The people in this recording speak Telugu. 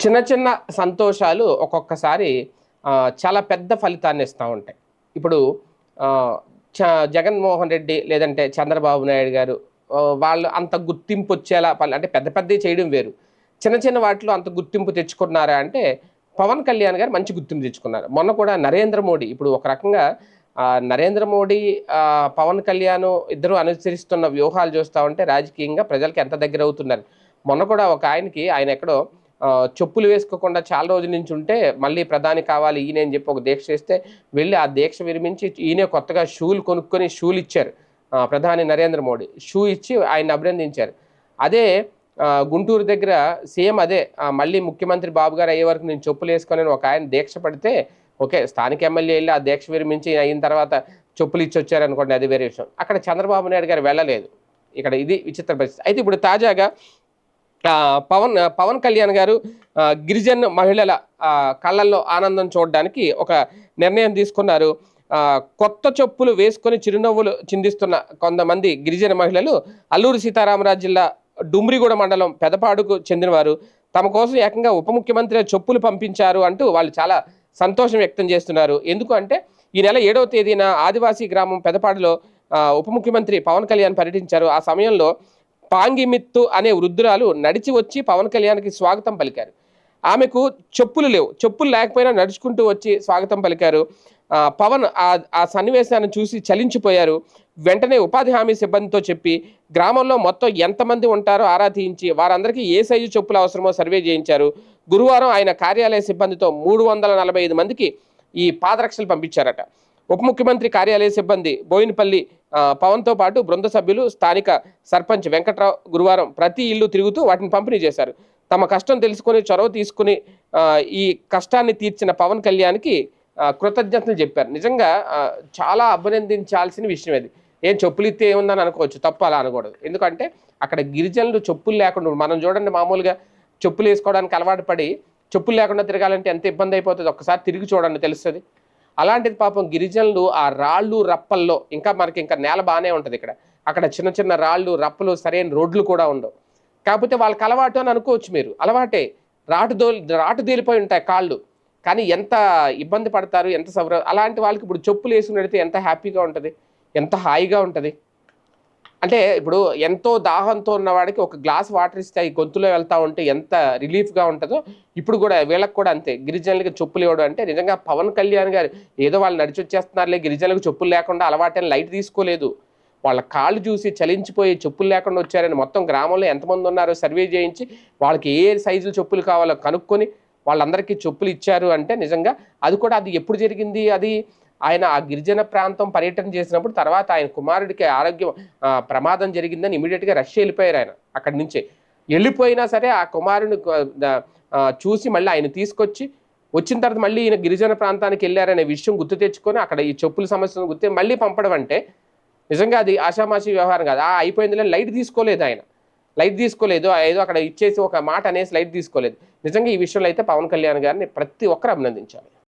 చిన్న చిన్న సంతోషాలు ఒక్కొక్కసారి చాలా పెద్ద ఫలితాన్ని ఇస్తూ ఉంటాయి. ఇప్పుడు చ జగన్మోహన్ రెడ్డి లేదంటే చంద్రబాబు నాయుడు గారు వాళ్ళు అంత గుర్తింపు వచ్చేలా పలు- అంటే పెద్ద పెద్దవి చేయడం వేరు. చిన్న చిన్న వాటిలో అంత గుర్తింపు తెచ్చుకున్నారా అంటే పవన్ కళ్యాణ్ గారు మంచి గుర్తింపు తెచ్చుకున్నారు. మొన్న కూడా నరేంద్ర మోడీ ఇప్పుడు ఒక రకంగా నరేంద్ర మోడీ పవన్ కళ్యాణ్ ఇద్దరు అనుసరిస్తున్న వ్యూహాలు చూస్తూ ఉంటే రాజకీయంగా ప్రజలకు ఎంత దగ్గర అవుతున్నారు. మొన్న కూడా ఒక ఆయనకి ఆయన ఎక్కడో చెప్పులు వేసుకోకుండా చాలా రోజుల నుంచి ఉంటే మళ్ళీ ప్రధాని కావాలి ఈయన అని చెప్పి ఒక దీక్ష చేస్తే వెళ్ళి ఆ దీక్ష విరమించి ఈయనే కొత్తగా షూలు కొనుక్కొని షూలు ఇచ్చారు. ప్రధాని నరేంద్ర మోడీ. షూ ఇచ్చి ఆయన అభినందించారు. అదే గుంటూరు దగ్గర సేమ్ అదే మళ్ళీ ముఖ్యమంత్రి బాబు గారు అయ్యే వరకు నేను చెప్పులు వేసుకొని ఒక ఆయన దీక్ష పడితే ఓకే స్థానిక ఎమ్మెల్యే వెళ్ళి ఆ దీక్ష విరమించి అయిన తర్వాత చెప్పులు ఇచ్చి వచ్చారనుకోండి అది వేరే విషయం. అక్కడ చంద్రబాబు నాయుడు గారు వెళ్ళలేదు. ఇక్కడ ఇది విచిత్ర పరిస్థితి. అయితే ఇప్పుడు తాజాగా పవన్ పవన్ కళ్యాణ్ గారు గిరిజన్ మహిళల కళ్ళల్లో ఆనందం చూడడానికి ఒక నిర్ణయం తీసుకున్నారు. కొత్త చెప్పులు వేసుకొని చిరునవ్వులు చిందిస్తున్న కొంతమంది గిరిజన మహిళలు అల్లూరు సీతారామరాజు జిల్లా డుమ్రిగూడ మండలం పెదపాడుకు చెందినవారు. తమ కోసం ఏకంగా ఉప ముఖ్యమంత్రి చెప్పులు పంపించారు అంటూ వాళ్ళు చాలా సంతోషం వ్యక్తం చేస్తున్నారు. ఎందుకు అంటే ఈ నెల ఏడవ తేదీన ఆదివాసీ గ్రామం పెదపాడులో ఉప ముఖ్యమంత్రి పవన్ కళ్యాణ్ పర్యటించారు. ఆ సమయంలో పాంగిమిత్తు అనే వృద్ధురాలు నడిచి వచ్చి పవన్ కళ్యాణ్కి స్వాగతం పలికారు. ఆమెకు చెప్పులు లేవు. చెప్పులు లేకపోయినా నడుచుకుంటూ వచ్చి స్వాగతం పలికారు. పవన్ ఆ ఆ సన్నివేశాన్ని చూసి చలించిపోయారు. వెంటనే ఉపాధి హామీ సిబ్బందితో చెప్పి గ్రామంలో మొత్తం ఎంతమంది ఉంటారో ఆరా తీయించి వారందరికీ ఏ సైజు చెప్పులు అవసరమో సర్వే చేయించారు. గురువారం ఆయన కార్యాలయ సిబ్బందితో మూడు వందల నలభై ఐదు మందికి ఈ పాదరక్షలు పంపించారట. ఉప ముఖ్యమంత్రి కార్యాలయ సిబ్బంది బోయినపల్లి పవన్తో పాటు బృంద సభ్యులు స్థానిక సర్పంచ్ వెంకట్రావు గురువారం ప్రతి ఇల్లు తిరుగుతూ వాటిని పంపిణీ చేశారు. తమ కష్టం తెలుసుకొని చొరవ తీసుకుని ఈ కష్టాన్ని తీర్చిన పవన్ కళ్యాణ్కి కృతజ్ఞతలు చెప్పారు. నిజంగా చాలా అభినందించాల్సిన విషయం ఇది. ఏం చెప్పులు ఇస్తే ఏముందని అనుకోవచ్చు తప్పు అలా అనకూడదు. ఎందుకంటే అక్కడ గిరిజనులు చెప్పులు లేకుండా మనం చూడండి మామూలుగా చెప్పులు వేసుకోవడానికి అలవాటు పడి చెప్పులు లేకుండా తిరగాలంటే ఎంత ఇబ్బంది అయిపోతుంది? ఒక్కసారి తిరిగి చూడండి తెలుస్తుంది. అలాంటిది పాపం గిరిజనులు ఆ రాళ్ళు రప్పల్లో ఇంకా మనకి ఇంకా నేల బాగానే ఉంటుంది ఇక్కడ. అక్కడ చిన్న చిన్న రాళ్ళు రప్పలు సరైన రోడ్లు కూడా ఉండవు. కాకపోతే వాళ్ళకి అలవాటు అని అనుకోవచ్చు మీరు. అలవాటే. రాటు దో రాటు తేలిపోయి ఉంటాయి కాళ్ళు. కానీ ఎంత ఇబ్బంది పడతారు ఎంత సౌర అలాంటి వాళ్ళకి ఇప్పుడు చెప్పులు వేసుకుని పెడితే ఎంత హ్యాపీగా ఉంటుంది ఎంత హాయిగా ఉంటుంది. అంటే ఇప్పుడు ఎంతో దాహంతో ఉన్నవాడికి ఒక గ్లాస్ వాటర్ ఇస్తే ఈ గొంతులో వెళ్తా ఉంటే ఎంత రిలీఫ్గా ఉంటుందో ఇప్పుడు కూడా వీళ్ళకి కూడా అంతే. గిరిజనులకి చెప్పులు ఇవ్వడం అంటే నిజంగా పవన్ కళ్యాణ్ గారు ఏదో వాళ్ళు నడిచి వచ్చేస్తున్నారులే గిరిజనులకు చెప్పులు లేకుండా అలవాటైన లైట్ తీసుకోలేదు. వాళ్ళ కాళ్ళు చూసి చలించిపోయి చెప్పులు లేకుండా వచ్చారని మొత్తం గ్రామంలో ఎంతమంది ఉన్నారో సర్వే చేయించి వాళ్ళకి ఏ సైజులు చెప్పులు కావాలో కనుక్కొని వాళ్ళందరికీ చెప్పులు ఇచ్చారు అంటే నిజంగా అది కూడా అది ఎప్పుడు జరిగింది? అది ఆయన ఆ గిరిజన ప్రాంతం పర్యటన చేసినప్పుడు తర్వాత ఆయన కుమారుడికి ఆరోగ్యం ప్రమాదం జరిగిందని ఇమీడియట్గా రష్యా వెళ్ళిపోయారు ఆయన అక్కడి నుంచే. వెళ్ళిపోయినా సరే ఆ కుమారుని చూసి మళ్ళీ ఆయన తీసుకొచ్చి వచ్చిన తర్వాత మళ్ళీ ఈయన గిరిజన ప్రాంతానికి వెళ్ళారనే విషయం గుర్తు తెచ్చుకొని అక్కడ ఈ చెప్పుల సమస్యను గుర్తు మళ్ళీ పంపడం అంటే నిజంగా అది ఆషామాషి వ్యవహారం కాదు. ఆ అయిపోయిందిలే లైట్ తీసుకోలేదు ఆయన. లైట్ తీసుకోలేదు ఏదో అక్కడ ఇచ్చేసి ఒక మాట అనేసి లైట్ తీసుకోలేదు. నిజంగా ఈ విషయంలో అయితే పవన్ కళ్యాణ్ గారిని ప్రతి ఒక్కరు అభినందించాలి.